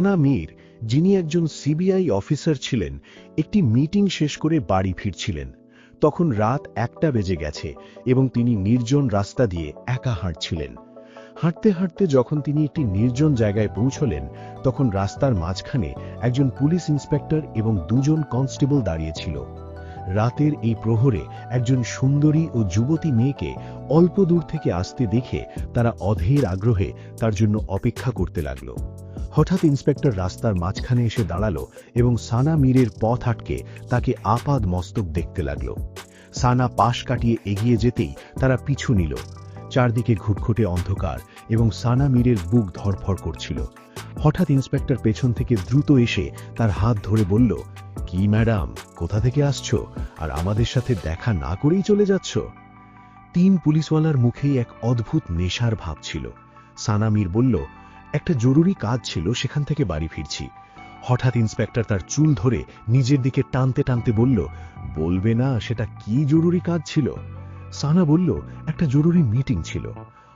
সানা মীর, যিনি একজন CBI officer ছিলেন, একটি মিটিং শেষ করে বাড়ি ফিরছিলেন। তখন রাত একটা বেজে গেছে এবং তিনি নির্জন রাস্তা দিয়ে একা হাঁটছিলেন। হাঁটতে হাঁটতে যখন তিনি একটি নির্জন জায়গায় পৌঁছলেন, তখন রাস্তার মাঝখানে একজন পুলিশ ইন্সপেক্টর এবং দুজন কনস্টেবল দাঁড়িয়েছিল। রাতের এই প্রহরে একজন সুন্দরী ও যুবতী মেয়েকে অল্প দূর থেকে আসতে দেখে তারা অধীর আগ্রহে তার জন্য অপেক্ষা করতে লাগল। হঠাৎ ইন্সপেক্টর রাস্তার মাঝখানে এসে দাঁড়াল এবং সানা মীরের পথ আটকে তাকে আপাদ মস্তক দেখতে লাগল। সানা পাশ কাটিয়ে এগিয়ে যেতেই তারা পিছু নিল। চারদিকে ঘুটঘুটে অন্ধকার এবং সানা মীরের বুক ধরফর করছিল। হঠাৎ ইন্সপেক্টর পেছন থেকে দ্রুত এসে তার হাত ধরে বলল, কি ম্যাডাম, কোথা থেকে আসছো? আর আমাদের সাথে দেখা না করেই চলে যাচ্ছ? তিন পুলিশওয়ালার মুখেই এক অদ্ভুত নেশার ভাব ছিল। সানামির বলল একটা জরুরি কাজ ছিল, সেখান থেকে বাড়ি ফিরছি। হঠাৎ ইন্সপেক্টর তার চুল ধরে নিজের দিকে টানতে টানতে বলল, বলবে না, সেটা কি জরুরি কাজ ছিল? সানা বলল, একটা জরুরি মিটিং ছিল।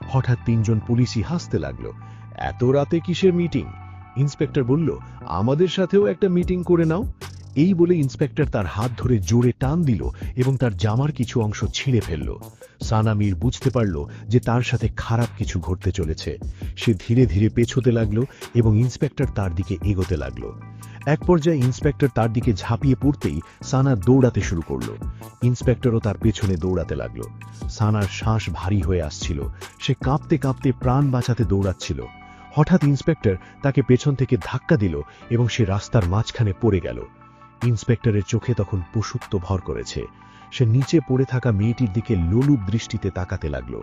হঠাৎ তিনজন পুলিশই হাসতে লাগল, এত রাতে কিসের মিটিং? ইন্সপেক্টর বলল, আমাদের সাথেও একটা মিটিং করে নাও। এই বলে ইন্সপেক্টর তার হাত ধরে জোরে টান দিল এবং তার জামার কিছু অংশ ছিঁড়ে ফেলল। সানামির বুঝতে পারল যে তার সাথে খারাপ কিছু ঘটতে চলেছে। সে ধীরে ধীরে পেছোতে লাগল এবং ইন্সপেক্টর তার দিকে এগোতে লাগল। এক পর্যায়ে ইন্সপেক্টর তার দিকে ঝাঁপিয়ে পড়তেই সানা দৌড়াতে শুরু করল। ইন্সপেক্টরও তার পেছনে দৌড়াতে লাগল। সানার শ্বাস ভারী হয়ে আসছিল। সে কাঁপতে কাঁপতে প্রাণ বাঁচাতে দৌড়াচ্ছিল। হঠাৎ ইন্সপেক্টর তাকে পেছন থেকে ধাক্কা দিল এবং সে রাস্তার মাঝখানে পড়ে গেল। ইন্সপেক্টরের চোখে তখন পশুত্ব ভর করেছে। সে নিচে পড়ে থাকা মেয়েটির দিকে লোলুপ দৃষ্টিতে তাকাতে লাগল।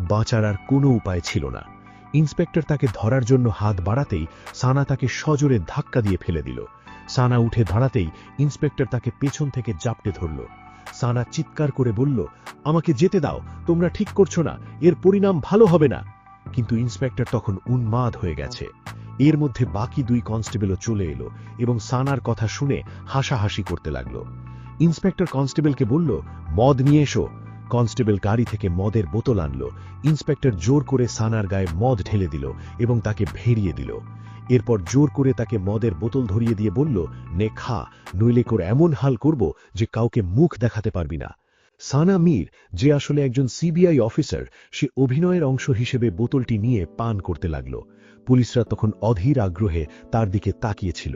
বাঁচার আর কোনো উপায় ছিল না। ইন্সপেক্টর তাকে ধরার জন্য হাত বাড়াতেই সানা তাকে সজোরে ধাক্কা দিয়ে ফেলে দিল। সানা উঠে দাঁড়াতেই ইন্সপেক্টর তাকে পেছন থেকে জাপটে ধরল। সানা চিৎকার করে বলল, আমাকে যেতে দাও, তোমরা ঠিক করছ না, এর পরিণাম ভালো হবে না। কিন্তু ইন্সপেক্টর তখন উন্মাদ হয়ে গেছে। এর মধ্যে বাকি দুই কনস্টেবলও চলে এলো এবং সানার কথা শুনে হাসাহাসি করতে লাগল। ইন্সপেক্টর কনস্টেবলকে বলল, মদ নিয়ে এসো। কনস্টেবল গাড়ি থেকে মদের বোতল আনলো। ইন্সপেক্টর জোর করে সানার গায়ে মদ ঢেলে দিল এবং তাকে ভেড়িয়ে দিল। এরপর জোর করে তাকে মদের বোতল ধরিয়ে দিয়ে বলল, নে খা, নইলে করে এমন হাল করব যে কাউকে মুখ দেখাতে পারবি না। সানা মীর, যে আসলে একজন সিবিআই অফিসার, সে অভিনয়ের অংশ হিসেবে বোতলটি নিয়ে পান করতে লাগল। পুলিশরা তখন অধীর আগ্রহে তার দিকে তাকিয়েছিল।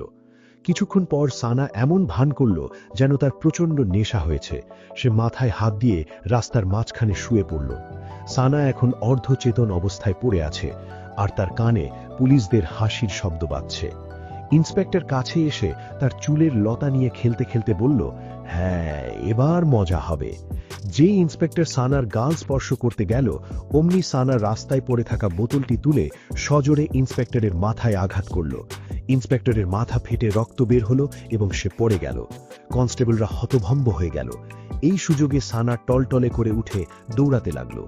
কিছুক্ষণ পর সানা এমন ভান করল যেন তার প্রচণ্ড নেশা হয়েছে। সে মাথায় হাত দিয়ে রাস্তার মাঝখানে শুয়ে পড়ল। সানা এখন অর্ধচেতন অবস্থায় পড়ে আছে, আর তার কানে পুলিশদের হাসির শব্দ বাজছে। ইন্সপেক্টর কাছে এসে তার চুলের লতা নিয়ে খেলতে খেলতে বলল হ্যাঁ এবার মজা হবে। যে ইন্সপেক্টর সানার গাল স্পর্শ করতে গেল, অমনি সানা রাস্তায় পড়ে থাকা বোতলটি তুলে সজোরে ইন্সপেক্টরের মাথায় আঘাত করল। ইন্সপেক্টরের মাথা ফেটে রক্ত বের হলো এবং সে পড়ে গেল। কনস্টেবলরা হতভম্ব হয়ে গেল। এই সুযোগে সানা টলটলে করে উঠে দৌড়াতে লাগল।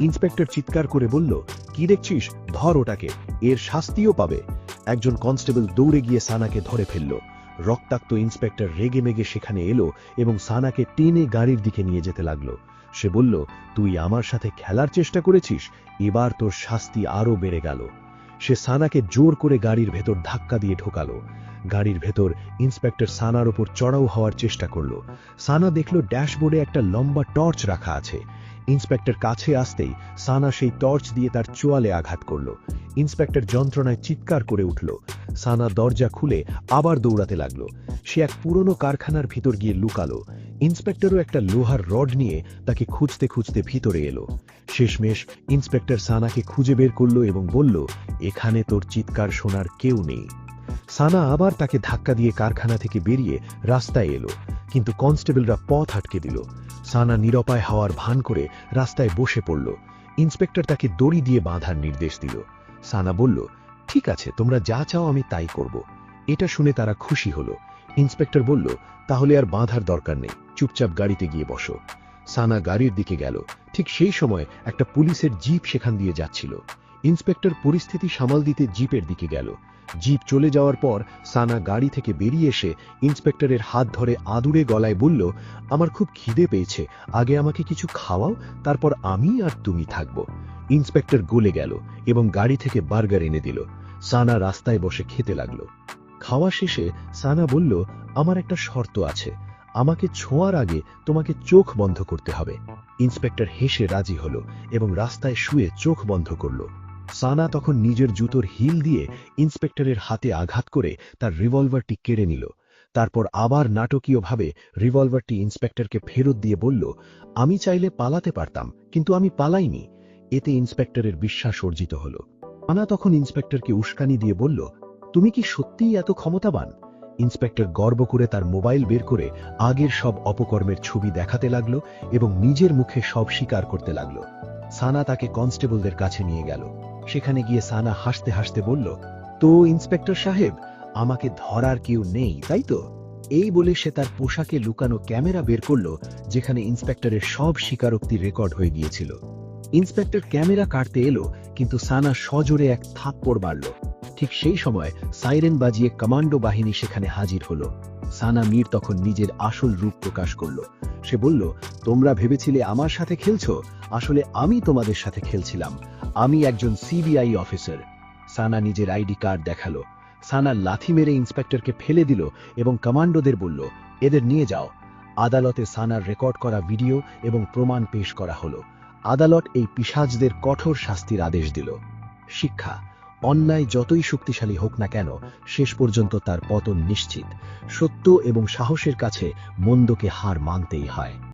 ইন্সপেক্টর চিৎকার করে বলল, কি দেখছিস? ধর ওটাকে। এর শাস্তিও পাবে। একজন কনস্টেবল দৌড়ে গিয়ে সানাকে ধরে ফেলল। রক্তাক্ত ইন্সপেক্টর রেগে মেগে সেখানে এলো এবং সানাকে টেনে গাড়ির দিকে নিয়ে যেতে লাগল। সে বলল, তুই আমার সাথে খেলার চেষ্টা করেছিস? এবার তোর শাস্তি আরও বেড়ে গেল। সে সানাকে জোর করে গাড়ির ভেতর ধাক্কা দিয়ে ঢোকালো। গাড়ির ভেতর ইন্সপেক্টর সানার ওপর চড়াও হওয়ার চেষ্টা করল। সানা দেখল ড্যাশবোর্ডে একটা লম্বা টর্চ রাখা আছে। ইন্সপেক্টর কাছে আসতেই সানা সেই টর্চ দিয়ে তার চোয়ালে আঘাত করল। ইন্সপেক্টর যন্ত্রণায় চিৎকার করে উঠল। সানা দরজা খুলে আবার দৌড়াতে লাগল। সে এক পুরনো কারখানার ভিতর গিয়ে লুকালো। ইন্সপেক্টরও একটা লোহার রড নিয়ে তাকে খুঁজতে খুঁজতে ভিতরে এলো। শেষমেশ ইন্সপেক্টর সানাকে খুঁজে বের করল এবং বলল, এখানে তোর চিৎকার শোনার কেউ নেই। সানা আবার তাকে ধাক্কা দিয়ে কারখানা থেকে বেরিয়ে রাস্তায় এলো, কিন্তু কনস্টেবলরা পথ আটকে দিল। সানা নিরপায় হওয়ার ভান করে রাস্তায় বসে পড়ল। ইন্সপেক্টর তাকে দড়ি দিয়ে বাঁধার নির্দেশ দিল। সানা বলল ঠিক আছে, তোমরা যা চাও আমি তাই করব। এটা শুনে তারা খুশি হলো। ইন্সপেক্টর বলল, তাহলে আর বাঁধার দরকার নেই। চুপচাপ গাড়িতে গিয়ে বসো। সানা গাড়ির দিকে গেল। ঠিক সেই সময় একটা পুলিশের জিপ সেখান দিয়ে যাচ্ছিল। ইন্সপেক্টর পরিস্থিতি সামাল দিতে জিপের দিকে গেল। জিপ চলে যাওয়ার পর সানা গাড়ি থেকে বেরিয়ে এসে ইন্সপেক্টরের হাত ধরে আদুরে গলায় বলল, আমার খুব খিদে পেয়েছে। আগে আমাকে কিছু খাওয়াও, তারপর আমি আর তুমি থাকব। ইন্সপেক্টর গলে গেল এবং গাড়ি থেকে বার্গার এনে দিল। সানা রাস্তায় বসে খেতে লাগল। খাওয়া শেষে সানা বলল, আমার একটা শর্ত আছে। আমাকে ছোঁয়ার আগে তোমাকে চোখ বন্ধ করতে হবে। ইন্সপেক্টর হেসে রাজি হলো এবং রাস্তায় শুয়ে চোখ বন্ধ করল। সানা তখন নিজের জুতোর হিল দিয়ে ইন্সপেক্টরের হাতে আঘাত করে তার রিভলভারটি কেড়ে নিল। তারপর আবার নাটকীয়ভাবে রিভলভারটি ইন্সপেক্টরকে ফেরত দিয়ে বলল, আমি চাইলে পালাতে পারতাম, কিন্তু আমি পালাইনি। এতে ইন্সপেক্টরের বিশ্বাস অর্জিত হল। আনা তখন ইন্সপেক্টরকে উস্কানি দিয়ে বলল, তুমি কি সত্যিই এত ক্ষমতাবান? ইন্সপেক্টর গর্ব করে তার মোবাইল বের করে আগের সব অপকর্মের ছবি দেখাতে লাগল এবং নিজের মুখে সব স্বীকার করতে লাগল। সানা তাকে কনস্টেবলদের কাছে নিয়ে গেল। সেখানে গিয়ে সানা হাসতে হাসতে বলল, তো ইন্সপেক্টর সাহেব, আমাকে ধরার কেউ নেই, তাই তো? এই বলে সে তার পোশাকে লুকানো ক্যামেরা বের করল, যেখানে ইন্সপেক্টরের সব স্বীকারোক্তি রেকর্ড হয়ে গিয়েছিল। ইন্সপেক্টর ক্যামেরা কাটতে এলো কিন্তু সানা সজোরে এক থাপ্পড় মারল। ঠিক সেই সময় সাইরেন বাজিয়ে কমান্ডো বাহিনী সেখানে হাজির হলো। সানা মীর তখন নিজের আসল রূপ প্রকাশ করল। সে বলল, তোমরা ভেবেছিলে আমার সাথে খেলছো? আসলে আমি তোমাদের সাথে খেলছিলাম। আমি একজন সিবিআই অফিসার। সানা নিজের আইডি কার্ড দেখাল। সানা লাথি মেরে ইন্সপেক্টরকে ফেলে দিল এবং কমান্ডোদের বলল, এদের নিয়ে যাও। আদালতে সানার রেকর্ড করা ভিডিও এবং প্রমাণ পেশ করা হলো। আদালত এই পিসাজদের কঠোর শাস্তির আদেশ দিল। শিক্ষা, অন্যায় যতই শক্তিশালী হোক না কেন, শেষ পর্যন্ত তার পতন নিশ্চিত। সত্য এবং সাহসের কাছে মন্দকে হার মানতেই হয়।